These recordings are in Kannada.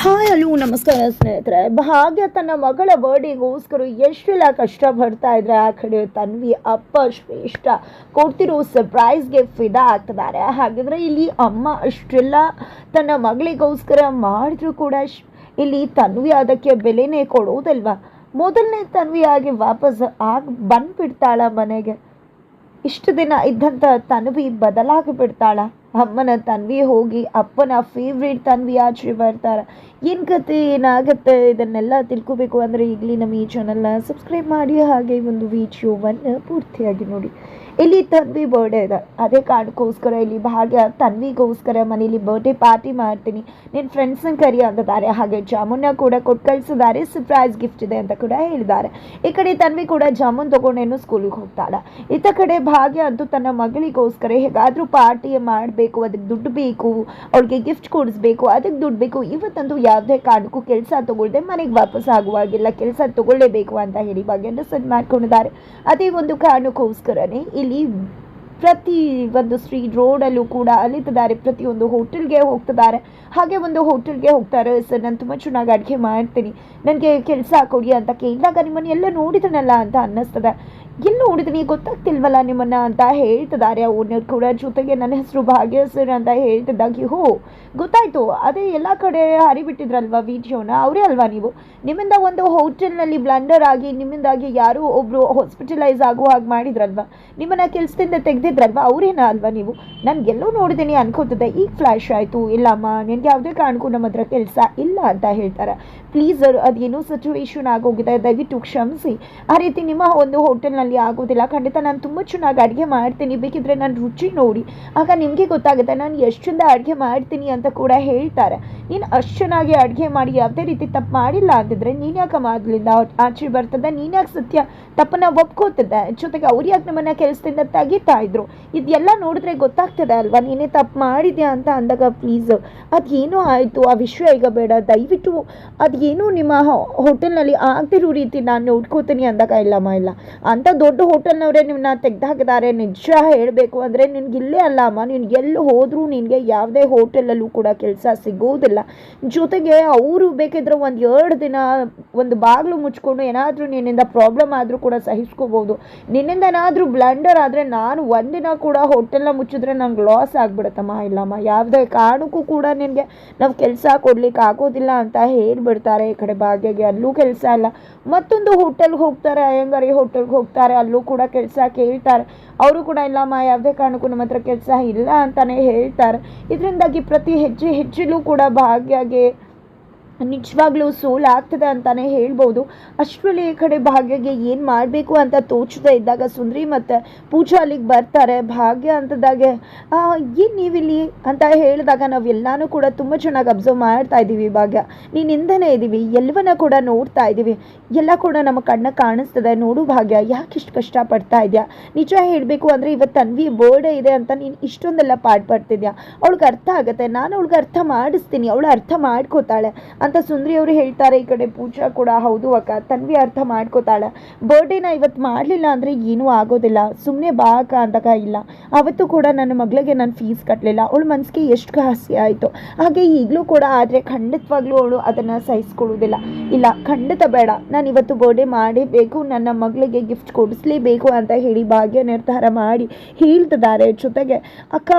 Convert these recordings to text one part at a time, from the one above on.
ಹಾಯ್ ಹಲೋ ನಮಸ್ಕಾರ ಸ್ನೇಹಿತರೆ. ಭಾಗ್ಯ ತನ್ನ ಮಗಳ ಬರ್ಡಿಗೋಸ್ಕರ ಎಷ್ಟೆಲ್ಲ ಕಷ್ಟಪಡ್ತಾ ಇದ್ರೆ, ಆ ಕಡೆ ತನ್ವಿ, ಅಪ್ಪ ಶ್ರೇಷ್ಠ ಕೊಡ್ತಿರೋ ಸರ್ಪ್ರೈಸ್ಗೆ ಫಿದಾ ಆಗ್ತಿದ್ದಾರೆ. ಹಾಗಿದ್ರೆ ಇಲ್ಲಿ ಅಮ್ಮ ಅಷ್ಟೆಲ್ಲ ತನ್ನ ಮಗಳಿಗೋಸ್ಕರ ಮಾಡಿದ್ರು ಕೂಡ ಇಲ್ಲಿ ತನ್ವಿ ಅದಕ್ಕೆ ಬೆಲೆನೇ ಕೊಡೋದಲ್ವಾ? ಮೊದಲನೇ ತನ್ವಿ ಆಗಿ ವಾಪಸ್ ಆಗಿ ಬಂದ್ಬಿಡ್ತಾಳ ಮನೆಗೆ. ಇಷ್ಟು ದಿನ ಇದ್ದಂಥ ತನ್ವಿ ಬದಲಾಗಿ ಬಿಡ್ತಾಳ ಅಮ್ಮನ ತನ್ವಿ ಹೋಗಿ, ಅಪ್ಪನ ಫೇವ್ರೇಟ್ ತನ್ವಿ ಆಚೆ ಬರ್ತಾರೆ. ಏನು ಕತೆ, ಏನಾಗುತ್ತೆ? ಇದನ್ನೆಲ್ಲ ತಿಳ್ಕೊಬೇಕು ಅಂದರೆ ಈಗಲೇ ನಮ್ಮ ಈ ಚಾನಲ್ನ ಸಬ್ಸ್ಕ್ರೈಬ್ ಮಾಡಿ, ಹಾಗೆ ಒಂದು ವಿಡಿಯೋವನ್ನು ಪೂರ್ತಿಯಾಗಿ ನೋಡಿ. ಇಲ್ಲಿ ತನ್ವಿ ಬರ್ಡೇ ಇದೆ. ಅದೇ ಕಾರ್ಡ್ಗೋಸ್ಕರ ಇಲ್ಲಿ ಭಾಗ್ಯ ತನ್ವಿಗೋಸ್ಕರ ಮನೇಲಿ ಬರ್ಡೇ ಪಾರ್ಟಿ ಮಾಡ್ತೀನಿ. ನಿನ್ನ ಫ್ರೆಂಡ್ಸನ್ನ ಕರಿ ಅಂತಿದ್ದಾರೆ. ಹಾಗೆ ಜಾಮೂನ್ನ ಕೂಡ ಕೊಟ್ಟು ಕಳಿಸಿದ್ದಾರೆ. ಸರ್ಪ್ರೈಸ್ ಗಿಫ್ಟ್ ಇದೆ ಅಂತ ಕೂಡ ಹೇಳಿದ್ದಾರೆ. ಈ ಕಡೆ ತನ್ವಿ ಕೂಡ ಜಾಮೂನ್ ತಗೊಂಡೇನು ಸ್ಕೂಲಿಗೆ ಹೋಗ್ತಾಳೆ. ಇತ್ತ ಕಡೆ ಭಾಗ್ಯ ಅಂತೂ ತನ್ನ ಮಗಳಿಗೋಸ್ಕರ ಹೇಗಾದರೂ ಪಾರ್ಟಿ ಮಾಡಬೇಕು ಅದಕ್ಕೆ ದುಡ್ಡು ಬೇಕು, ಅವಳಿಗೆ ಗಿಫ್ಟ್ ಕೊಡಿಸ್ಬೇಕು, ಅದಕ್ಕೆ ದುಡ್ಡು ಬೇಕು. ಇವತ್ತಂತೂ ಯಾವುದೇ ಕಾರಣಕ್ಕೂ ಕೆಲಸ ತಗೊಳ್ದೆ ಮನೆಗೆ ವಾಪಸ್ ಆಗುವಾಗಿಲ್ಲ. ಕೆಲಸ ತಗೊಳ್ಳೇಬೇಕು ಅಂತ ಹೇಳಿ ಭಾಗ್ಯನ ಸೆಟ್ ಮಾಡ್ಕೊಂಡಿದ್ದಾರೆ. ಅದೇ ಒಂದು ಕಾರಣಕ್ಕೋಸ್ಕರನೇ ಇಲ್ಲಿ ಪ್ರತಿ ಒಂದು ಸ್ಟ್ರೀಟ್ ರೋಡಲ್ಲೂ ಕೂಡ ಅಲಿತಿದ್ದಾರೆ. ಪ್ರತಿಯೊಂದು ಹೋಟೆಲ್ಗೆ ಹೋಗ್ತಿದ್ದಾರೆ. ಹಾಗೆ ಒಂದು ಹೋಟೆಲ್ಗೆ ಹೋಗ್ತಾರೆ. ಸರ್, ನಾನು ತುಂಬ ಚೆನ್ನಾಗಿ ಅಡುಗೆ ಮಾಡ್ತೀನಿ. ನನಗೆ ಕೆಲಸ ಕೊಡಿ ಅಂತ ಕೇಳಿದಾಗ ನಿಮ್ಮನ್ನು ಎಲ್ಲ ನೋಡಿದನಲ್ಲ ಅಂತ ಅನ್ನಿಸ್ತದೆ. ಎಲ್ಲಿ ನೋಡಿದ್ದೀನಿ ಗೊತ್ತಾಗ್ತಿಲ್ವಲ್ಲ ನಿಮ್ಮನ್ನ ಅಂತ ಹೇಳ್ತಿದ್ದಾರೆ ಓನರ್ ಕೂಡ. ಜೊತೆಗೆ ನನ್ನ ಹೆಸರು ಭಾಗ್ಯ ಸರ್ ಅಂತ ಹೇಳ್ತಿದ್ದಾಗಿ ಹೋ ಗೊತ್ತಾಯ್ತು. ಅದೇ ಎಲ್ಲ ಕಡೆ ಹರಿಬಿಟ್ಟಿದ್ರಲ್ವಾ ವಿಡಿಯೋನ ಅವರೇ ಅಲ್ವಾ ನೀವು? ನಿಮ್ಮಿಂದ ಒಂದು ಹೋಟೆಲ್ನಲ್ಲಿ ಬ್ಲಂಡರ್ ಆಗಿ, ನಿಮ್ಮಿಂದಾಗಿ ಯಾರೋ ಒಬ್ರು ಹಾಸ್ಪಿಟಲೈಸ್ ಆಗುವ ಹಾಗೆ ಮಾಡಿದ್ರಲ್ವಾ? ನಿಮ್ಮನ್ನ ಕೆಲ್ಸದಿಂದ ತೆಗೆದಿದ್ರಲ್ವಾ? ಅವರೇನ ಅಲ್ವಾ ನೀವು? ನಾನು ಎಲ್ಲೋ ನೋಡಿದ್ದೀನಿ ಅನ್ಕೋತಿದ್ದೆ. ಈಗ ಫ್ಲ್ಯಾಶ್ ಆಯಿತು. ಇಲ್ಲಮ್ಮ, ನಿನ್ಗೆ ಯಾವುದೇ ಕಾರಣಕ್ಕೂ ನಮ್ಮ ಹತ್ರ ಕೆಲಸ ಇಲ್ಲ ಅಂತ ಹೇಳ್ತಾರೆ. ಪ್ಲೀಸ್ ಅದೇನೋ ಸಿಚುವೇಶನ್ ಆಗೋಗಿದೆ. ದಯವಿಟ್ಟು ಕ್ಷಮಿಸಿ. ಆ ರೀತಿ ನಿಮ್ಮ ಒಂದು ಹೋಟೆಲ್ನಲ್ಲಿ ಆಗೋದಿಲ್ಲ ಖಂಡಿತ ನಾನು ತುಂಬ ಚೆನ್ನಾಗಿ ಅಡುಗೆ ಮಾಡ್ತೀನಿ. ಬೇಕಿದ್ರೆ ನಾನು ರುಚಿ ನೋಡಿ. ಆಗ ನಿಮಗೆ ಗೊತ್ತಾಗುತ್ತೆ ನಾನು ಎಷ್ಟು ಚಂದ ಅಡುಗೆ ಮಾಡ್ತೀನಿ ಅಂತ ಕೂಡ ಹೇಳ್ತಾರೆ. ನೀನು ಅಷ್ಟು ಚೆನ್ನಾಗಿ ಅಡುಗೆ ಮಾಡಿ ಯಾವುದೇ ರೀತಿ ತಪ್ಪು ಮಾಡಿಲ್ಲ ಅಂತಿದ್ರೆ ನೀನು ಯಾಕೆ ಮೊದಲಿಂದ ಆಚೆ ಬರ್ತದೆ, ನೀನು ಯಾಕೆ ಸತ್ಯ ತಪ್ಪನ್ನ ಒಪ್ಕೋತಿದ್ದೆ? ಜೊತೆಗೆ ಅವ್ರು ಯಾಕೆ ನಮ್ಮನ್ನ ಕೆಲಸದಿಂದ ತೆಗಿತಾ ಇದ್ರು? ಇದೆಲ್ಲ ನೋಡಿದ್ರೆ ಗೊತ್ತಾಗ್ತದೆ ಅಲ್ವಾ? ನೀನೇ ತಪ್ಪು ಮಾಡಿದ್ಯಾ ಅಂತ ಅಂದಾಗ ಪ್ಲೀಸ್ ಅದೇನೋ ಆಯಿತು. ಆ ವಿಷಯ ಈಗ ಬೇಡ. ದಯವಿಟ್ಟು ಅದೇನೋ ನಿಮ್ಮ ಹೋಟೆಲ್ನಲ್ಲಿ ಆಗ್ತಿರೋ ರೀತಿ ನಾನು ನೋಡ್ಕೋತೀನಿ ಅಂದಾಗ ಇಲ್ಲಮ್ಮ, ಇಲ್ಲ. ಅಂತ ದೊಡ್ಡ ಹೋಟೆಲ್ನವರೇ ನಿಮ್ಮನ್ನ ತೆಗ್ದಾಕಿದ್ದಾರೆ ನಿಜ ಹೇಳಬೇಕು ಅಂದರೆ ನಿನಗೆ ಇಲ್ಲೇ ಅಲ್ಲ ಅಮ್ಮ, ನೀನು ಎಲ್ಲಿ ಹೋದರೂ ನಿನಗೆ ಯಾವುದೇ ಹೋಟೆಲಲ್ಲೂ ಕೂಡ ಕೆಲಸ ಸಿಗೋದಿಲ್ಲ. ಜೊತೆಗೆ ಅವರು ಬೇಕಿದ್ರೆ ಒಂದು ಎರಡು ದಿನ ಒಂದು ಬಾಗಿಲು ಮುಚ್ಕೊಂಡು ಏನಾದರೂ ನಿನ್ನಿಂದ ಪ್ರಾಬ್ಲಮ್ ಆದರೂ ಕೂಡ ಸಹಿಸ್ಕೋಬೋದು. ನಿನ್ನಿಂದ ಏನಾದರೂ ಬ್ಲಂಡರ್ ಆದರೆ ನಾನು ಒಂದಿನ ಕೂಡ ಹೋಟೆಲ್ನ ಮುಚ್ಚಿದ್ರೆ ನಂಗೆ ಲಾಸ್ ಆಗ್ಬಿಡುತ್ತಮ್ಮ. ಇಲ್ಲಮ್ಮ, ಯಾವುದೇ ಕಾರಣಕ್ಕೂ ಕೂಡ ನಿನಗೆ ನಾವು ಕೆಲಸ ಕೊಡ್ಲಿಕ್ಕೆ ಆಗೋದಿಲ್ಲ ಅಂತ ಹೇಳಿಬಿಡ್ತಾರೆ ಈ ಕಡೆ ಭಾಗ್ಯಗೆ. ಅಲ್ಲೂ ಕೆಲಸ ಇಲ್ಲ ಮತ್ತೊಂದು ಹೋಟೆಲ್ಗೆ ಹೋಗ್ತಾರೆ, ಅಯ್ಯಂಗಾರಿ ಹೋಟೆಲ್ಗೆ ಹೋಗ್ತಾರೆ. ಅಲ್ಲೂ ಕೂಡ ಕೆಲಸ ಕೇಳ್ತಾರೆ. ಅವರು ಕೂಡ ಇಲ್ಲಮ್ಮ ಯಾವುದೇ ಕಾರಣಕ್ಕೂ ನಮ್ಮ ಹತ್ರ ಕೆಲಸ ಇಲ್ಲ ಅಂತಲೇ ಹೇಳ್ತಾರೆ. ಇದರಿಂದಾಗಿ ಪ್ರತಿ ಹೆಜ್ಜೆ ಹೆಜ್ಜೆಲೂ ಕೂಡ ಭಾಗ್ಯಗೆ ನಿಜವಾಗ್ಲೂ ಸೋಲಾಗ್ತದೆ ಅಂತಾನೆ ಹೇಳ್ಬೋದು. ಅಷ್ಟರಲ್ಲಿ ಈ ಕಡೆ ಭಾಗ್ಯಗೆ ಏನು ಮಾಡಬೇಕು ಅಂತ ತೋಚದೇ ಇದ್ದಾಗ ಸುಂದ್ರಿ ಮತ್ತು ಪೂಜಾ ಅಲ್ಲಿಗೆ ಬರ್ತಾರೆ. ಭಾಗ್ಯ ಅಂತದಾಗೆ ಏನು ನೀವಿಲ್ಲಿ ಅಂತ ಹೇಳಿದಾಗ ನಾವೆಲ್ಲನೂ ಕೂಡ ತುಂಬ ಚೆನ್ನಾಗಿ ಅಬ್ಸರ್ವ್ ಮಾಡ್ತಾ ಇದ್ದೀವಿ ಭಾಗ್ಯ. ನೀನಿಂದನೇ ಇದ್ದೀವಿ ಎಲ್ಲವನ್ನ ಕೂಡ ನೋಡ್ತಾ ಇದ್ದೀವಿ ಎಲ್ಲ ಕೂಡ ನಮ್ಮ ಕಣ್ಣ ಕಾಣಿಸ್ತದೆ. ನೋಡು ಭಾಗ್ಯ, ಯಾಕೆ ಇಷ್ಟು ಕಷ್ಟಪಡ್ತಾ ಇದೆಯಾ? ನಿಜ ಹೇಳಬೇಕು ಅಂದರೆ ಇವತ್ತು ತನ್ವಿ ಬರ್ಡೇ ಇದೆ ಅಂತ ನೀನು ಇಷ್ಟೊಂದೆಲ್ಲ ಪಾಠ ಪಡ್ತಿದ್ಯಾ? ಅವಳಿಗೆ ಅರ್ಥ ಆಗುತ್ತೆ. ನಾನು ಅವಳಿಗೆ ಅರ್ಥ ಮಾಡಿಸ್ತೀನಿ. ಅವಳು ಅರ್ಥ ಮಾಡ್ಕೋತಾಳೆ. ಅಂತ ಸುಂದ್ರಿ ಅವರು ಹೇಳ್ತಾರೆ ಈ ಕಡೆ ಪೂಜಾ ಕೂಡ, ಹೌದು ಅಕ್ಕ ತನ್ವಿ ಅರ್ಥ ಮಾಡ್ಕೋತಾಳೆ. ಬರ್ಡೇನ ಇವತ್ತು ಮಾಡಲಿಲ್ಲ ಅಂದರೆ ಏನೂ ಆಗೋದಿಲ್ಲ. ಸುಮ್ಮನೆ ಬಾ ಅಕ್ಕ ಅಂತಕ ಇಲ್ಲ. ಅವತ್ತು ಕೂಡ ನನ್ನ ಮಗಳಿಗೆ ನಾನು ಫೀಸ್ ಕಟ್ಟಲಿಲ್ಲ ಅವಳ ಮನಸ್ಸಿಗೆ ಎಷ್ಟು ಹಾಸ್ಯ ಆಯಿತು. ಹಾಗೆ ಈಗಲೂ ಕೂಡ ಆದರೆ ಖಂಡಿತವಾಗ್ಲೂ ಅವಳು ಅದನ್ನು ಸಹಿಸ್ಕೊಳ್ಳೋದಿಲ್ಲ ಇಲ್ಲ, ಖಂಡಿತ ಬೇಡ. ನಾನು ಇವತ್ತು ಬರ್ಡೇ ಮಾಡೇಬೇಕು. ನನ್ನ ಮಗಳಿಗೆ ಗಿಫ್ಟ್ ಕೊಡಿಸ್ಲೇಬೇಕು ಅಂತ ಹೇಳಿ ಭಾಗ್ಯ ನಿರ್ಧಾರ ಮಾಡಿ ಹೇಳ್ತಿದ್ದಾರೆ ಜೊತೆಗೆ. ಅಕ್ಕ,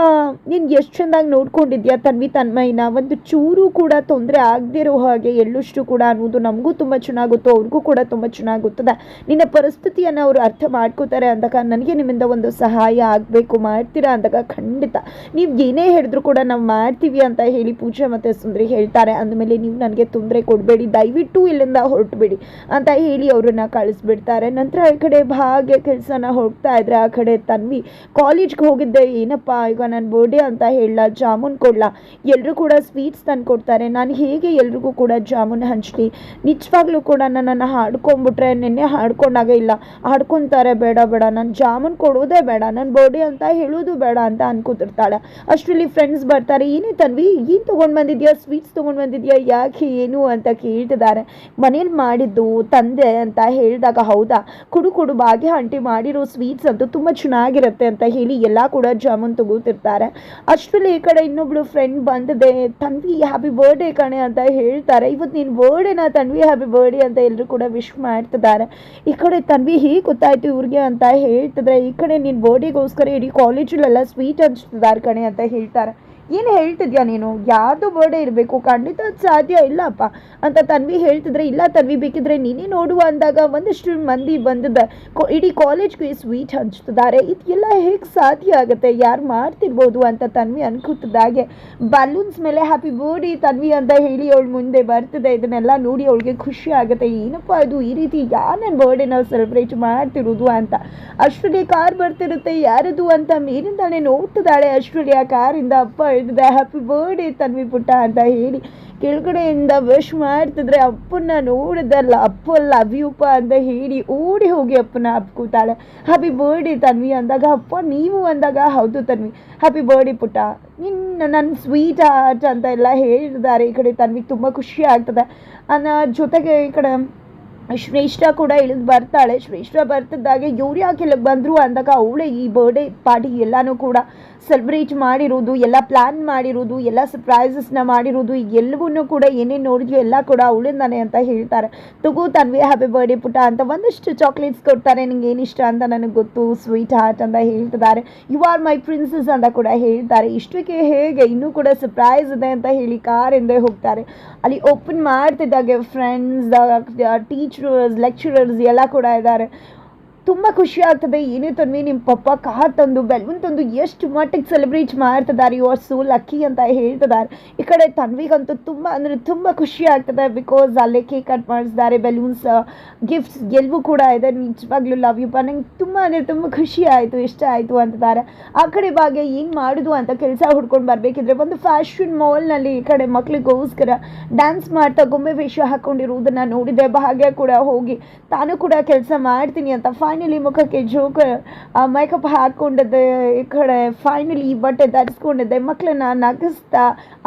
ನೀನು ಎಷ್ಟು ಚೆಂದಾಗಿ ನೋಡ್ಕೊಂಡಿದ್ಯಾ ತನ್ವಿ ತನ್ಮಯ್ಯನ ಒಂದು ಚೂರು ಕೂಡ ತೊಂದರೆ ಆಗದಿರೋ ಹಾಗೆ ಎಳ್ಳುಷ್ಟು ಕೂಡ ಅನ್ನೋದು ನಮಗೂ ತುಂಬ ಚೆನ್ನಾಗುತ್ತೋ ಗೊತ್ತು ಅವ್ರಿಗೂ ಕೂಡ ತುಂಬ ಚೆನ್ನಾಗುತ್ತದೆ. ನಿನ್ನ ಪರಿಸ್ಥಿತಿಯನ್ನು ಅವರು ಅರ್ಥ ಮಾಡ್ಕೋತಾರೆ ಅಂದಾಗ ನನಗೆ ನಿಮ್ಮಿಂದ ಒಂದು ಸಹಾಯ ಆಗಬೇಕು, ಮಾಡ್ತೀರಾ ಅಂದಾಗ ಖಂಡಿತ. ನೀವು ಏನೇ ಹೇಳಿದ್ರು ಕೂಡ ನಾವು ಮಾಡ್ತೀವಿ ಅಂತ ಹೇಳಿ ಪೂಜೆ ಮತ್ತು ಸುಂದರಿ ಹೇಳ್ತಾರೆ. ಅಂದಮೇಲೆ ನೀವು ನನಗೆ ತೊಂದರೆ ಕೊಡಬೇಡಿ, ದಯವಿಟ್ಟು ಇಲ್ಲಿಂದ ಹೊರಟುಬೇಡಿ ಅಂತ ಹೇಳಿ ಅವ್ರನ್ನ ಕಳಿಸ್ಬಿಡ್ತಾರೆ. ನಂತರ ಈ ಕಡೆ ಭಾಗ್ಯ ಕೆಲಸನ ಹೋಗ್ತಾ ಇದ್ರೆ ಆ ಕಡೆ ತನ್ವಿ, ಕಾಲೇಜ್ಗೆ ಹೋಗಿದ್ದೆ, ಏನಪ್ಪ ಈಗ ನಾನು ಬರ್ಡೇ ಅಂತ ಹೇಳಲ್ಲ ಜಾಮೂನ್ ಕೊಡ್ಲಾ? ಎಲ್ಲರೂ ಕೂಡ ಸ್ವೀಟ್ಸ್ ತಂದು ಕೊಡ್ತಾರೆ ನಾನು ಹೇಗೆ ಎಲ್ರಿಗೂ ಕೂಡ ಜಾಮೂನ್ ಹಂಚಲಿ. ನಿಜವಾಗ್ಲೂ ಕೂಡ ನನ್ನನ್ನು ಹಾಡ್ಕೊಂಡ್ಬಿಟ್ರೆ ನಿನ್ನೆ ಹಾಡ್ಕೊಂಡಾಗ ಇಲ್ಲ. ಹಾಡ್ಕೊತಾರೆ, ಬೇಡ ಬೇಡ, ನಾನು ಜಾಮೂನ್ ಕೊಡೋದೇ ಬೇಡ ನನ್ನ ಬರ್ಡೇ ಅಂತ ಹೇಳೋದು ಬೇಡ ಅಂತ ಅನ್ಕೋತಿರ್ತಾಳೆ. ಅಷ್ಟರಲ್ಲಿ ಫ್ರೆಂಡ್ಸ್ ಬರ್ತಾರೆ, ಏನೇ ತನ್ವಿ, ಏನು ತೊಗೊಂಡು ಬಂದಿದ್ಯಾ? ಸ್ವೀಟ್ಸ್ ತೊಗೊಂಡು ಬಂದಿದ್ಯಾ? ಯಾಕೆ, ಏನು? ಅಂತ ಕೇಳ್ತಿದ್ದಾರೆ. ಮನೇಲಿ ಮಾಡಿದ್ದು ತಂದೆ ಅಂತ ಹೇಳಿದಾಗ, ಹೌದಾ? ಕುಡು ಕುಡು ಭಾಗ್ಯ ಆಂಟಿ ಮಾಡಿರೋ ಸ್ವೀಟ್ಸ್ ಅಂತೂ ತುಂಬ ಚೆನ್ನಾಗಿರುತ್ತೆ ಅಂತ ಹೇಳಿ ಎಲ್ಲ ಕೂಡ ಜಾಮೂನ್ ತಗೋತಿರ್ತಾರೆ ಅಷ್ಟರಲ್ಲಿ ಈ ಕಡೆ ಇನ್ನೊಬ್ಳು ಫ್ರೆಂಡ್ ಬಂದದೆ, ತನ್ವಿ ಹ್ಯಾಪಿ ಬರ್ಡೇ ಕಣೆ ಅಂತ ಹೇಳಿ ಹೇಳ್ತಾರೆ ಇವತ್ತು ನೀನು ಬರ್ಡೇನ ತನ್ವಿ ಹ್ಯಾಪಿ ಬರ್ಡೇ ಅಂತ ಎಲ್ಲರೂ ಕೂಡ ವಿಶ್ ಮಾಡ್ತಿದ್ದಾರೆ. ಈ ಕಡೆ ತನ್ವಿ ಹೀಗೆ ಗೊತ್ತಾಯ್ತು ಇವ್ರಿಗೆ ಅಂತ ಹೇಳ್ತಿದ್ರೆ, ಈ ಕಡೆ ನಿನ್ನ ಬರ್ಡೇಗೋಸ್ಕರ ಇಡೀ ಕಾಲೇಜಲ್ಲೆಲ್ಲ ಸ್ವೀಟ್ ಹಂಚ್ತಿದ್ದಾರೆ ಕಣೆ ಅಂತ ಹೇಳ್ತಾರೆ. ಏನು ಹೇಳ್ತಿದ್ಯಾ ನೀನು? ಯಾರ್ದು ಬರ್ಡೇ ಇರಬೇಕು, ಖಂಡಿತ ಅದು ಸಾಧ್ಯ ಇಲ್ಲಪ್ಪ. ಅಂತ ತನ್ವಿ ಹೇಳ್ತಿದ್ರೆ, ಇಲ್ಲ ತನ್ವಿ ಬೇಕಿದ್ರೆ ನೀನೇ ನೋಡುವ ಅಂದಾಗ ಒಂದಷ್ಟು ಮಂದಿ ಬಂದಿದ್ದ ಕೊ ಇಡೀ ಕಾಲೇಜ್ಗೆ ಸ್ವೀಟ್ ಹಂಚ್ತಿದ್ದಾರೆ. ಇದೆಲ್ಲ ಹೇಗೆ ಸಾಧ್ಯ ಆಗುತ್ತೆ? ಯಾರು ಮಾಡ್ತಿರ್ಬೋದು ಅಂತ ತನ್ವಿ ಅನ್ಕೋತಿದ್ದಾಗೆ ಬಲೂನ್ಸ್ ಮೇಲೆ ಹ್ಯಾಪಿ ಬರ್ಡೇ ತನ್ವಿ ಅಂತ ಹೇಳಿ ಅವಳು ಮುಂದೆ ಬರ್ತಿದೆ. ಇದನ್ನೆಲ್ಲ ನೋಡಿ ಅವಳಿಗೆ ಖುಷಿ ಆಗುತ್ತೆ. ಏನಪ್ಪ ಅದು? ಈ ರೀತಿ ಯಾರು ನನ್ನ ಬರ್ಡೇನ ಸೆಲೆಬ್ರೇಟ್ ಮಾಡ್ತಿರೋದು ಅಂತ. ಅಷ್ಟರಲ್ಲಿ ಕಾರ್ ಬರ್ತಿರುತ್ತೆ. ಯಾರದು ಅಂತ ಮೇಲಿಂದಾನೆ ನೋಡ್ತಿದ್ದಾಳೆ ಅಷ್ಟರಲ್ಲಿ ಆ ಕಾರಿಂದ ಅಪ್ಪ ಇಳಿದಿದೆ ಹ್ಯಾಪಿ ಬರ್ಡೇ ತನ್ವಿ ಪುಟ್ಟ ಅಂತ ಹೇಳಿ ಕೆಳಗಡೆಯಿಂದ ವಿಶ್ ಮಾಡ್ತಿದ್ರೆ ಅಪ್ಪನ್ನ ನೋಡಿದಲ್ಲ ಅಪ್ಪ ಲವ್ ಯೂಪ ಅಂತ ಹೇಳಿ ಓಡಿ ಹೋಗಿ ಅಪ್ಪನ ಅಪ್ಕೋತಾಳೆ. ಹ್ಯಾಪಿ ಬರ್ಡೇ ತನ್ವಿ ಅಂದಾಗ, ಅಪ್ಪ, ನೀವು ಅಂದಾಗ, ಹೌದು ತನ್ವಿ ಹ್ಯಾಪಿ ಬರ್ಡೇ ಪುಟ್ಟ. ನಿನ್ನ ನನ್ನ ಸ್ವೀಟ್ ಆರ್ಟ್ ಅಂತ ಎಲ್ಲ ಹೇಳಿದ್ದಾರೆ. ಈ ಕಡೆ ತನ್ವಿಗೆ ತುಂಬ ಖುಷಿ ಆಗ್ತದೆ. ಅನ್ನ ಜೊತೆಗೆ ಈ ಕಡೆ ಶ್ರೇಷ್ಠ ಕೂಡ ಇಳಿದು ಬರ್ತಾಳೆ. ಶ್ರೇಷ್ಠ ಬರ್ತಿದ್ದಾಗೆ ಇವ್ರು ಯಾಕೆ ಇಲ್ಲಿಗೆ ಬಂದರು ಅಂದಾಗ ಅವಳೇ ಈ ಬರ್ಡೇ ಪಾರ್ಟಿ ಎಲ್ಲನೂ ಕೂಡ ಸೆಲೆಬ್ರೇಟ್ ಮಾಡಿರೋದು, ಎಲ್ಲ ಪ್ಲ್ಯಾನ್ ಮಾಡಿರೋದು, ಎಲ್ಲ ಸರ್ಪ್ರೈಸಸ್ನ ಮಾಡಿರೋದು ಎಲ್ಲವನ್ನೂ ಕೂಡ ಏನೇನು ನೋಡಿದ್ಯೋ ಎಲ್ಲ ಕೂಡ ಅವಳಿಂದಾನೆ ಅಂತ ಹೇಳ್ತಾರೆ. ತಗೋ ತನ್ವಿ ಹ್ಯಾಪಿ ಬರ್ಡೇ ಪುಟ ಅಂತ ಒಂದಷ್ಟು ಚಾಕ್ಲೇಟ್ಸ್ ಕೊಡ್ತಾರೆ. ನಿಂಗೆ ಏನು ಇಷ್ಟ ಅಂತ ನನಗೆ ಗೊತ್ತು ಸ್ವೀಟ್ ಹಾರ್ಟ್ ಅಂತ ಹೇಳ್ತಿದ್ದಾರೆ. ಯು ಆರ್ ಮೈ ಪ್ರಿನ್ಸಸ್ ಅಂತ ಕೂಡ ಹೇಳ್ತಾರೆ. ಇಷ್ಟಕ್ಕೆ ಹೇಗೆ ಇನ್ನೂ ಕೂಡ ಸರ್ಪ್ರೈಸ್ ಇದೆ ಅಂತ ಹೇಳಿ ಕಾರ್ ಎಂದೇ ಹೋಗ್ತಾರೆ. ಅಲ್ಲಿ ಓಪನ್ ಮಾಡ್ತಿದ್ದಾಗೆ ಫ್ರೆಂಡ್ಸ್ ಟೀಚರ್ಸ್ ಲೆಕ್ಚರರ್ಸ್ ಎಲ್ಲ ಕೂಡ ಇದ್ದಾರೆ. ತುಂಬ ಖುಷಿ ಆಗ್ತದೆ. ಏನೇ ತನ್ವಿ ನಿಮ್ಮ ಪಪ್ಪ ಕಾರ್ ತಂದು ಬೆಲೂನ್ ತಂದು ಎಷ್ಟು ಮಟ್ಟಿಗೆ ಸೆಲೆಬ್ರೇಟ್ ಮಾಡ್ತಿದ್ದಾರೆ ಯು ಆರ್ ಸೋ ಲಕ್ಕಿ ಅಂತ ಹೇಳ್ತಿದ್ದಾರೆ ಈ ಕಡೆ ತನ್ವಿಗಂತೂ ತುಂಬ ಅಂದರೆ ತುಂಬ ಖುಷಿ ಆಗ್ತದೆ ಬಿಕಾಸ್ ಅಲ್ಲೇ ಕೇಕ್ ಕಟ್ ಮಾಡಿಸಿದ್ದಾರೆ ಬೆಲೂನ್ಸ್ ಗಿಫ್ಟ್ಸ್ ಎಲ್ಲವೂ ಕೂಡ ಇದೆ. ನಿಜವಾಗ್ಲೂ ಲವ್ ಯು ನಂಗೆ ತುಂಬ ಅಂದರೆ ತುಂಬ ಖುಷಿ ಆಯಿತು ಇಷ್ಟ ಆಯಿತು ಅಂತಿದ್ದಾರೆ ಆ ಕಡೆ ಭಾಗ್ಯ ಏನು ಮಾಡೋದು ಅಂತ ಕೆಲಸ ಹುಡ್ಕೊಂಡು ಬರಬೇಕಿದ್ರೆ ಒಂದು ಫ್ಯಾಷನ್ ಮಾಲ್ನಲ್ಲಿ ಈ ಕಡೆ ಮಕ್ಳಿಗೋಸ್ಕರ ಡ್ಯಾನ್ಸ್ ಮಾಡ್ತಾ ಗೊಂಬೆ ವೇಷ ಹಾಕ್ಕೊಂಡಿರುವುದನ್ನು ನೋಡಿದೆ. ಭಾಗ್ಯ ಕೂಡ ಹೋಗಿ, ತಾನು ಕೂಡ ಕೆಲಸ ಮಾಡ್ತೀನಿ ಅಂತ ಫೈನಲಿ ಮುಖಕ್ಕೆ ಜೋಕ ಮೇಕಪ್ ಹಾಕ್ಕೊಂಡಿದ್ದೆ ಈ ಕಡೆ ಫೈನಲಿ ಬಟ್ಟೆ ಧರಿಸ್ಕೊಂಡಿದ್ದೆ. ಮಕ್ಕಳನ್ನ ನಗಿಸ್ತಾ,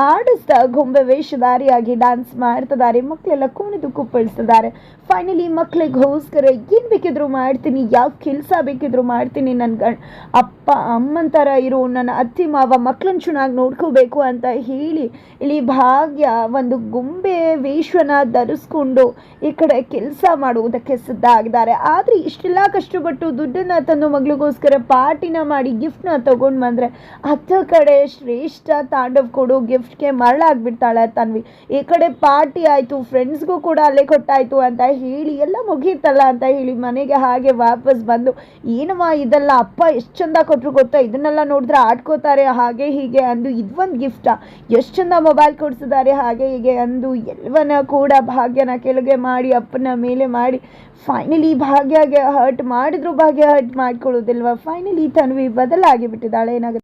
ಆಡಿಸ್ತಾ ಗೊಂಬೆ ವೇಷಧಾರಿಯಾಗಿ ಡ್ಯಾನ್ಸ್ ಮಾಡ್ತಿದ್ದಾರೆ. ಮಕ್ಕಳೆಲ್ಲ ಕುಣಿದು ಕುಪ್ಪಳಿಸ್ತಿದ್ದಾರೆ. ಫೈನಲಿ ಮಕ್ಕಳಿಗೋಸ್ಕರ ಏನು ಬೇಕಿದ್ರು ಮಾಡ್ತೀನಿ, ಯಾವ ಕೆಲಸ ಬೇಕಿದ್ರು ಮಾಡ್ತೀನಿ. ನನ್ನ ಗಂಡ, ಅಪ್ಪ, ಅಮ್ಮನ ಥರ ಇರೋ, ನನ್ನ ಅತ್ತಿ, ಮಾವ ಮಕ್ಕಳನ್ನ ಚೆನ್ನಾಗಿ ನೋಡ್ಕೋಬೇಕು ಅಂತ ಹೇಳಿ, ಇಲ್ಲಿ ಭಾಗ್ಯ ಒಂದು ಗೊಂಬೆ ವೇಷನ ಧರಿಸ್ಕೊಂಡು ಈ ಕಡೆ ಕೆಲಸ ಮಾಡುವುದಕ್ಕೆ ಸಿದ್ಧ ಆಗಿದ್ದಾರೆ. ಆದರೆ ಇಷ್ಟೆಲ್ಲ ಕಷ್ಟಪಟ್ಟು ದುಡ್ಡನ್ನು ತಂದು ಮಗಳಿಗೋಸ್ಕರ ಪಾರ್ಟಿನ ಮಾಡಿ ಗಿಫ್ಟ್ನ ತೊಗೊಂಡು ಬಂದರೆ ಹತ್ತ ಕಡೆ ಶ್ರೇಷ್ಠ ತಾಂಡವ್ ಕೊಡು ಗಿಫ್ಟ್ಗೆ ಮರಳಾಗ್ಬಿಡ್ತಾಳೆ ತನ್ವಿ. ಈ ಕಡೆ ಪಾರ್ಟಿ ಆಯಿತು ಫ್ರೆಂಡ್ಸ್ಗೂ ಕೂಡ ಅಲ್ಲೇ ಕೊಟ್ಟಾಯಿತು ಅಂತ ಹೇಳಿ, ಎಲ್ಲ ಮುಗೀತಲ್ಲ ಅಂತ ಹೇಳಿ ಮನೆಗೆ ಹಾಗೆ ವಾಪಸ್ ಬಂದು ಏನಮ್ಮ ಇದೆಲ್ಲ ಅಪ್ಪ ಎಷ್ಟು ಚಂದ ಕೊಟ್ಟರು ಗೊತ್ತಾ? ಇದನ್ನೆಲ್ಲ ನೋಡಿದ್ರೆ ಆಡ್ಕೋತಾರೆ, ಹಾಗೆ ಹೀಗೆ ಅಂದು ಇದೊಂದು ಗಿಫ್ಟಾ ಎಷ್ಟು ಚಂದ ಮೊಬೈಲ್ ಕೊಡಿಸಿದ್ದಾರೆ, ಹಾಗೆ ಹೀಗೆ ಅಂದು ಎಲ್ಲವನ್ನ ಕೂಡ ಭಾಗ್ಯನ ಕೆಳಗೆ ಮಾಡಿ, ಅಪ್ಪನ ಮೇಲೆ ಮಾಡಿ ಫೈನಲಿ ಭಾಗ್ಯಗೆ ಹರ್ಟ್ ಮಾಡಿದ್ರು ಭಾಗ್ಯ ಹರ್ಟ್ ಮಾಡ್ಕೊಳ್ಳೋದಿಲ್ವಾ ಫೈನಲಿ ತನ್ವಿ ಬದಲಾಗಿ ಬಿಟ್ಟಿದ್ದಾಳೆ. ಏನಾಗುತ್ತೆ?